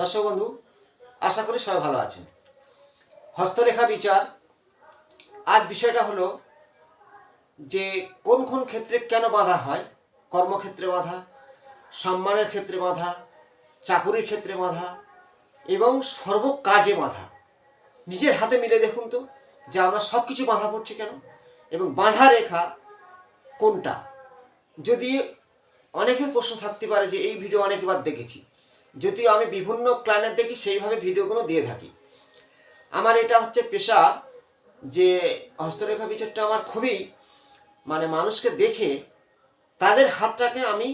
দর্শক বন্ধু, আশা করি সবাই ভালো আছেন। হস্তরেখা বিচার, আজ বিষয়টা হলো যে কোন কোন ক্ষেত্রে কেন বাধা হয়? কর্মক্ষেত্রে বাধা, সম্মানের ক্ষেত্রে বাধা, চাকুরির ক্ষেত্রে বাধা এবং সর্বকাজে বাধা। নিজের হাতে মিলে দেখুন তো যে আমরা সব কিছু বাধা পড়ছি কেন? এবং বাধা রেখা কোনটা? যদি অনেকের প্রশ্ন থাকতে পারে যে এই ভিডিও অনেকবার দেখেছি যদিও আমি বিভিন্ন ক্লায়েন্ট দেখি, সেইভাবে ভিডিওগুলো দিয়ে থাকি। আমার এটা হচ্ছে পেশা যে হস্তরেখা বিচারটা আমার খুবই মানে মানুষকে দেখে তাদের হাতটাকে আমি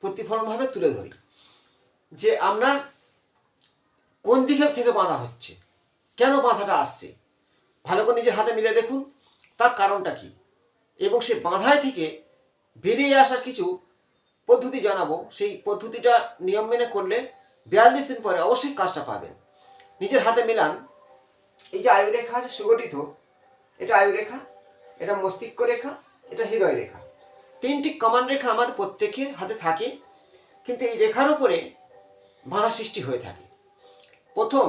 প্রতিফলনভাবে তুলে ধরি। যে আপনার কোন দিকে থেকে বাঁধা হচ্ছে? কেন বাঁধাটা আসছে? ভালো করে নিজের হাতে মিলে দেখুন, তার কারণটা কি? এবং সে বাঁধায় থেকে বেরিয়ে আসার কিছু পদ্ধতি জানাব। সেই পদ্ধতিটা নিয়ম মেনে করলে বিয়াল্লিশ দিন পরে অবশ্যই কাজটা পাবেন। নিজের হাতে মিলান। এই যে আয়ুরেখা আছে সুগঠিত, এটা আয়ুরেখা, এটা মস্তিষ্ক রেখা, এটা হৃদয় রেখা। তিনটি কমান রেখা আমার প্রত্যেকের হাতে থাকে, কিন্তু এই রেখার উপরে বাধা সৃষ্টি হয়ে থাকে। প্রথম,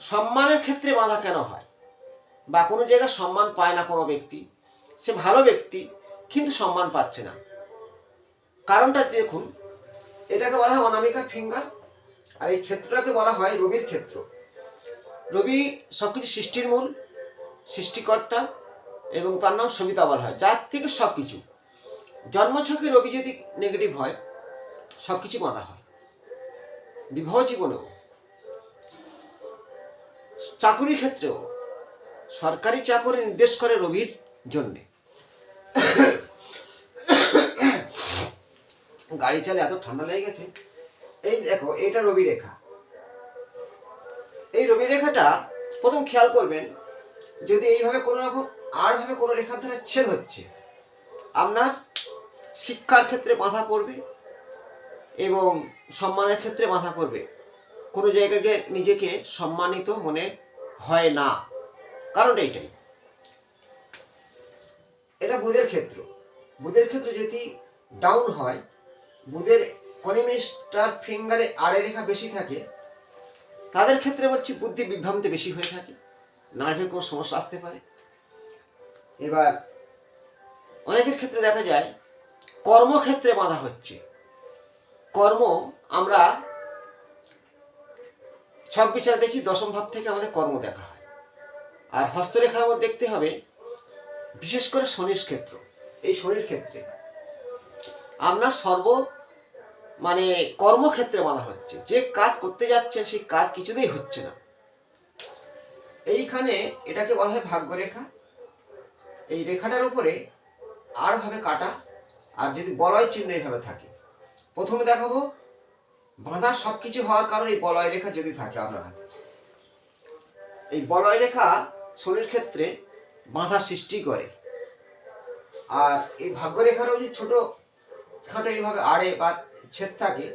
সম্মানের ক্ষেত্রে বাধা কেন হয়? বা কোনো জায়গায় সম্মান পায় না কোনো ব্যক্তি। সে ভালো ব্যক্তি, কিন্তু সম্মান পাচ্ছে না। কারণটা দেখুন, এটাকে বলা হয় অনামিকা ফিঙ্গার, আর এই ক্ষেত্রটাকে বলা হয় রবির ক্ষেত্র। রবি সব কিছু সৃষ্টির মূল, সৃষ্টিকর্তা, এবং তার নাম সবিতা বলা হয়। যার থেকে সব কিছু জন্মছকে রবি যদি নেগেটিভ হয় সব কিছু বাঁধা হয়। বিবাহ জীবনেও। চাকুরির ক্ষেত্রেও। সরকারি চাকরি নির্দেশ করে রবির জন্যে। গাড়ি চালে এত ঠান্ডা লেগে গেছে? এই দেখো এটা রবি রেখা। এই রবি রেখাটা প্রথম খেয়াল করবেন, যদি এইভাবে কোনো রকম আরভাবে কোনো রেখার ধারে ছেদ হচ্ছে, আপনার শিক্ষার ক্ষেত্রে বাধা পড়বে এবং সম্মানের ক্ষেত্রে বাধা করবে কোনো জায়গাকে নিজেকে সম্মানিত মনে হয় না। কারণ এইটাই। এটা বুধের ক্ষেত্র। বুধের ক্ষেত্র যদি ডাউন হয় বুধের কনিমিস্টার ফিঙ্গারে আড়ে রেখা বেশি থাকে, তাদের ক্ষেত্রে বলছি বুদ্ধি বিভ্রান্তি বেশি হয়ে থাকে, নার্ভের কোনো সমস্যা আসতে পারে। এবার, অনেকের ক্ষেত্রে দেখা যায়, কর্মক্ষেত্রে বাধা হচ্ছে। কর্ম আমরা ছক বিচার দেখি, দশম ভাব থেকে আমাদের কর্ম দেখা হয়। আর হস্তরেখার মধ্যে দেখতে হবে, বিশেষ করে শনির ক্ষেত্র, এই শনির ক্ষেত্রে। আপনার সর্ব মানে কর্মক্ষেত্রে বাধা হচ্ছে। যে কাজ করতে যাচ্ছেন, সেই কাজ কিছুতেই হচ্ছে না। এইখানে এটাকে বলা হয় ভাগ্যরেখা। এই রেখাটার উপরে আর কাটা, আর যদি বলয় চিহ্ন এইভাবে থাকে। প্রথমে দেখাবো, বাঁধা সব কিছু হওয়ার কারণে এই বলয় রেখা যদি থাকে আপনার এই বলয় রেখা শরীর ক্ষেত্রে বাঁধা সৃষ্টি করে। আর এই ভাগ্যরেখারও যে ছোট খাটো এইভাবে আড়ে বা ছেদ থাকে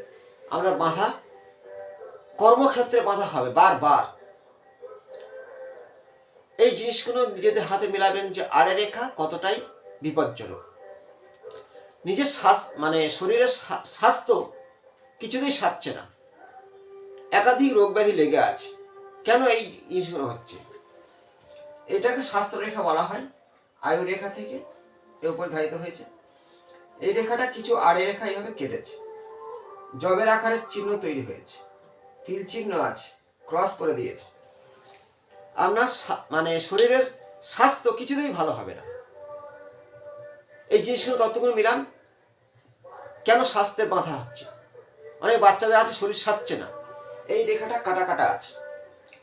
আমরা বাঁধা, কর্মক্ষেত্রে বাঁধা হবে, বারবার। এই জিনিসগুলো নিজেদের হাতে মেলাবেন যে আড়ে রেখা কতটাই বিপজ্জনক। নিজের শ্বাস মানে শরীরের স্বাস্থ্য কিছুতেই সারছে না। একাধিক রোগ ব্যাধি লেগে আছে। কেন এই জিনিসগুলো হচ্ছে? এটাকে স্বাস্থ্য রেখা বলা হয়, আয়ু রেখা থেকে এর উপর ধারিত হয়েছে। এই রেখাটা কিছু আড়ে রেখা এইভাবে কেটেছে। জবের আকারের চিহ্ন তৈরি হয়েছে। তিল চিহ্ন আছে ক্রস করে দিয়েছে। আপনার মানে শরীরের স্বাস্থ্য কিছুতেই ভালো হবে না। এই জিনিসগুলো তত্ত্বগুলো মিলান, কেন স্বাস্থ্যের বাধা হচ্ছে? অনেক বাচ্চাদের আছে, শরীর সারছে না। এই রেখাটা কাটা কাটা আছে,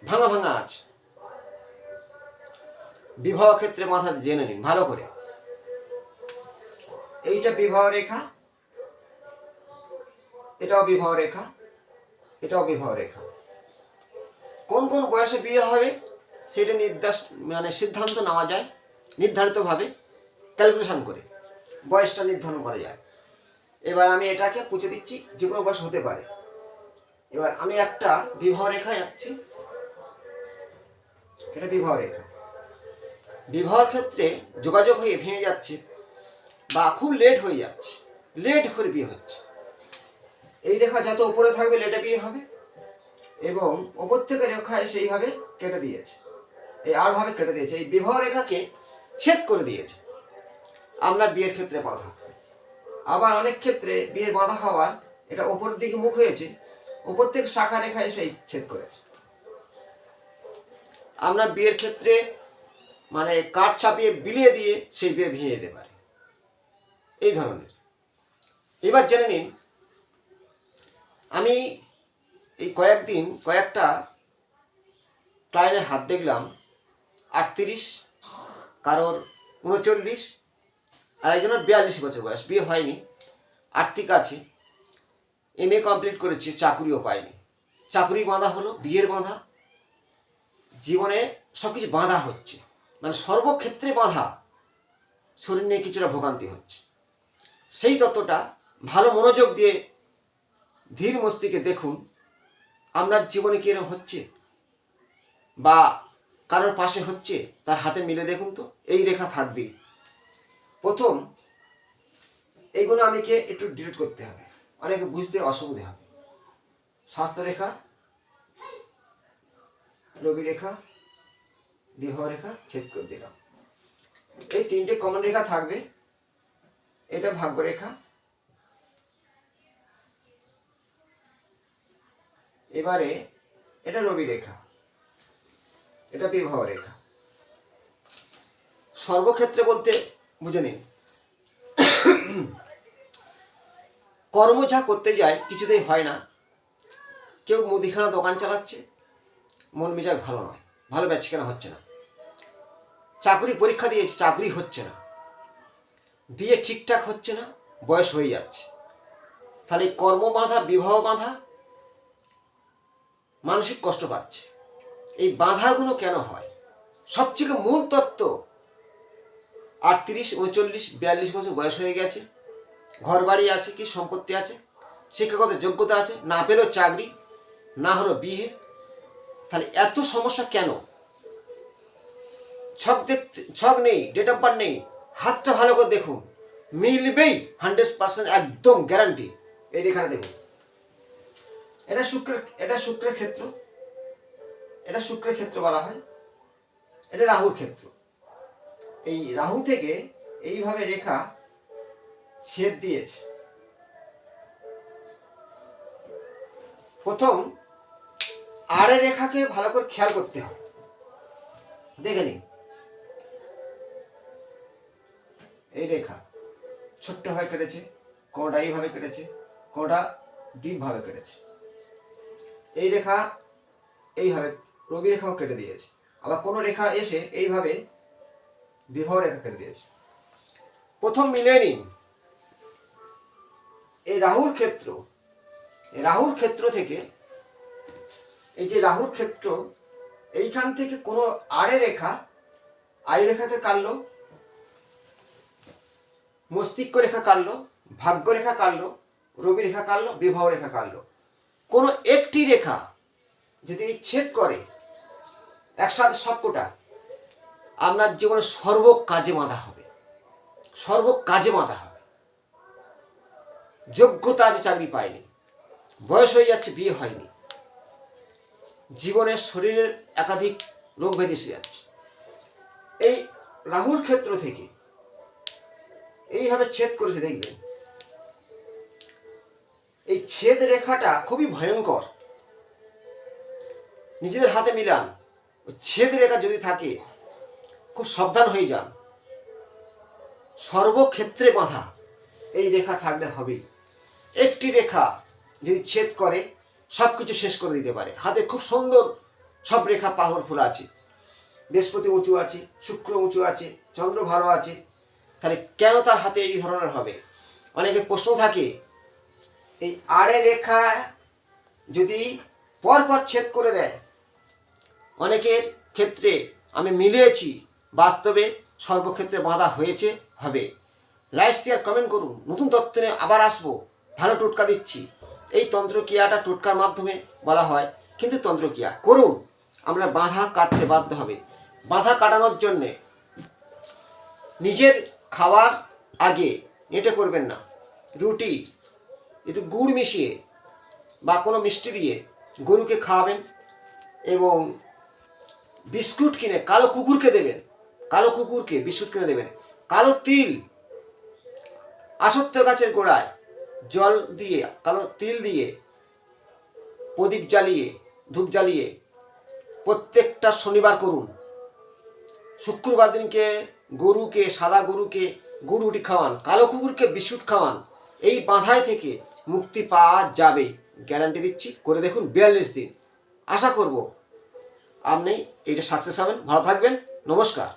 ভাঙা ভাঙা আছে। বিবাহ ক্ষেত্রে মাথা জেনে নিন, ভালো করে। এইটা বিবাহ রেখা এটাও বিবাহ রেখা এটাও বিবাহ রেখা। কোন কোন বয়সে বিয়ে হবে, সেটা নির্দেশ মানে সিদ্ধান্ত নেওয়া যায়, নির্ধারিতভাবে ক্যালকুলেশন করে, বয়সটা নির্ধারণ করা যায়। এবার আমি এটাকে পুছে দিচ্ছি, যে কোনো বয়স হতে পারে। এবার আমি একটা বিবাহ রেখা যাচ্ছি এটা বিবাহ রেখা। বিবাহের ক্ষেত্রে যোগাযোগ হয়ে ভেঙে যাচ্ছে, বা খুব লেট হয়ে যাচ্ছে লেট করে বিয়ে হচ্ছে। এই রেখা যত উপরে থাকবে, লেটে বিয়ে হবে। এবং ওপর থেকে রেখা এসে এইভাবে কেটে দিয়েছে। এই আরভাবে কেটে দিয়েছে। এই বিবাহ রেখাকে ছেদ করে দিয়েছে। আপনার বিয়ের ক্ষেত্রে বাধা। আবার অনেক ক্ষেত্রে বিয়ে বাধা হওয়ার এটা ওপর দিকে মুখ হয়েছে। ওপর থেকে শাখা রেখা এসে এই ছেদ করেছে। আপনার বিয়ের ক্ষেত্রে মানে কাঠ চাপিয়ে বিলিয়ে দিয়ে সেই বিয়ে ভেঙে যেতে পারে। এই ধরনের। এবার জেনে নিন আমি এই কয়েকদিন, কয়েকটা ক্লায়েন্টের হাত দেখলাম, আটত্রিশ, কারোর উনচল্লিশ, আর একজনের বিয়াল্লিশ বছর বয়স, বিয়ে হয়নি, আর্থিক আছে এম এ কমপ্লিট করেছে, চাকুরিও পায়নি চাকুরি বাঁধা হলো, বিয়ের বাঁধা, জীবনে সব কিছু বাঁধা হচ্ছে। মানে সর্বক্ষেত্রে বাঁধা, শরীর নিয়ে কিছুটা ভোগান্তি হচ্ছে। সেই তত্ত্বটা ভালো মনোযোগ দিয়ে ধীর মস্তিকে দেখুন, আপনার জীবনে কী এরকম হচ্ছে? বা কারোর পাশে হচ্ছে, তার হাতে মিলে দেখুন তো, এই রেখা থাকবে। প্রথম, এইগুলো আমাকে একটু ডিলিট করতে হবে। অনেকে বুঝতে অসুবিধা হবে। স্বাস্থ্য রেখা, রবি রেখা বিবাহ রেখা ছেদ করে দিলাম। এই তিনটে কমন রেখা থাকবে। এটা ভাগ্য রেখা এবারে এটা রবি রেখা। এটা বিবাহ রেখা। সর্বক্ষেত্রে বলতে বুঝে নিন। কর্ম যা করতে যায় কিছুতেই হয় না। কেউ মুদিখানা দোকান চালাচ্ছে, মন মেজাজ ভালো নয়। ভালো বেচকেনা হচ্ছে না। চাকরি পরীক্ষা দিয়েছে, চাকরি হচ্ছে না। বিয়ে ঠিকঠাক হচ্ছে না, বয়স হয়ে যাচ্ছে। তাহলে কর্ম বাঁধা, বিবাহ বাঁধা মানসিক কষ্ট পাচ্ছে। এই বাধাগুলো কেন হয়? সবথেকে মূল তত্ত্ব, আটত্রিশ, উনচল্লিশ, বিয়াল্লিশ বছর বয়স হয়ে গেছে। ঘর বাড়ি আছে কি, সম্পত্তি আছে? শিক্ষাগত যোগ্যতা আছে? না পেলেও চাকরি, না হলো বিয়ে। তাহলে এত সমস্যা কেন? ছক দেখতে ছক নেই ডেট অফ বার্থ নেই। হাতটা ভালো করে দেখুন। মিলবেই হান্ড্রেড পার্সেন্ট একদম গ্যারান্টি এই রেখাটা দেখুন। এটা শুক্রের এটা শুক্রের ক্ষেত্র। এটা শুক্রের ক্ষেত্র বলা হয়। এটা রাহুর ক্ষেত্র। এই রাহু থেকে এইভাবে রেখা ছেদ দিয়েছে। প্রথম, আড়ে রেখাকে ভালো করে খেয়াল করতে হবে। দেখে নিন। এই রেখা ছোট্ট ভাবে কেটেছে কোনটা এইভাবে কেটেছে কোনটা ডিপভাবে কেটেছে। এই রেখা এইভাবে রবি রেখাও কেটে দিয়েছে। আবার কোনো রেখা এসে এইভাবে বিবাহ রেখা কেটে দিয়েছে। প্রথম মিলে নিন। এই রাহুর ক্ষেত্র রাহুর ক্ষেত্র থেকে, এই যে রাহুর ক্ষেত্র, এইখান থেকে কোনো আড়ে রেখা আয় রেখাকে কাটলো, মস্তিষ্ক রেখা কাটলো, ভাগ্য রেখা কাটলো, রবি রেখা কাটলো বিবাহ রেখা কাটলো। কোনো একটি রেখা যদি ছেদ করে, একসাথে সবকটা, আপনার জীবনে সর্ব কাজে বাঁধা হবে। সর্ব কাজে বাঁধা হবে। যোগ্যতা আছে, চাকরি পায়নি। বয়স হয়ে যাচ্ছে, বিয়ে হয়নি। জীবনের শরীরের একাধিক রোগ ব্যাধি এসে যাচ্ছে। এই রাহুর ক্ষেত্র থেকে এইভাবে ছেদ করেছে, দেখবেন ছেদ রেখাটা খুবই ভয়ঙ্কর। নিজেদের হাতে মিলান। ছেদ রেখা যদি থাকে, খুব সাবধান হয়ে যান। সর্বক্ষেত্রে বাঁধা। এই রেখা থাকলে হবেই একটি রেখা যদি ছেদ করে সব কিছু শেষ করে দিতে পারে। হাতে খুব সুন্দর সব রেখা পাওয়ারফুল আছে। বৃহস্পতি উঁচু আছে, শুক্র উঁচু আছে, চন্দ্র ভালো আছে। তাহলে কেন তার হাতে এই ধরনের হবে? অনেকে প্রশ্ন থাকে এই আড়ে রেখা যদি পরপর ছেদ করে দেয়, অনেকের ক্ষেত্রে আমি মিলিয়েছি, বাস্তবে সর্বক্ষেত্রে বাঁধা হয়েছে, হবে। লাইক, শেয়ার, কমেন্ট করুন। নতুন তথ্য নিয়ে আবার আসব। ভালো টোটকা দিচ্ছি। এই তন্ত্রক্রিয়াটা টোটকার মাধ্যমে বলা হয়, কিন্তু তন্ত্রক্রিয়া করুন। আমরা বাধা কাটতে বাধ্য হবে। বাধা কাটানোর জন্যে নিজের খাওয়ার আগে এটা করবেন না। রুটি একটু গুড় মিশিয়ে বা কোনো মিষ্টি দিয়ে গরুকে খাওয়াবেন এবং বিস্কুট কিনে কালো কুকুরকে দেবেন, কালো কুকুরকে বিস্কুট কিনে দেবেন। কালো তিল আসত্য গাছের গোড়ায় জল দিয়ে, কালো তিল দিয়ে, প্রদীপ জ্বালিয়ে, ধূপ জ্বালিয়ে প্রত্যেকটা শনিবার করুন। শুক্রবার দিনকে গরুকে, সাদা গরুকে গরুটি খাওয়ান, কালো কুকুরকে বিস্কুট খাওয়ান। এই বাঁধায় থেকে মুক্তি পাওয়া যাবে। গ্যারান্টি দিচ্ছি। করে দেখুন বিয়াল্লিশ দিন। আশা করব আপনি এটা সাকসেস হবেন। ভালো থাকবেন। নমস্কার।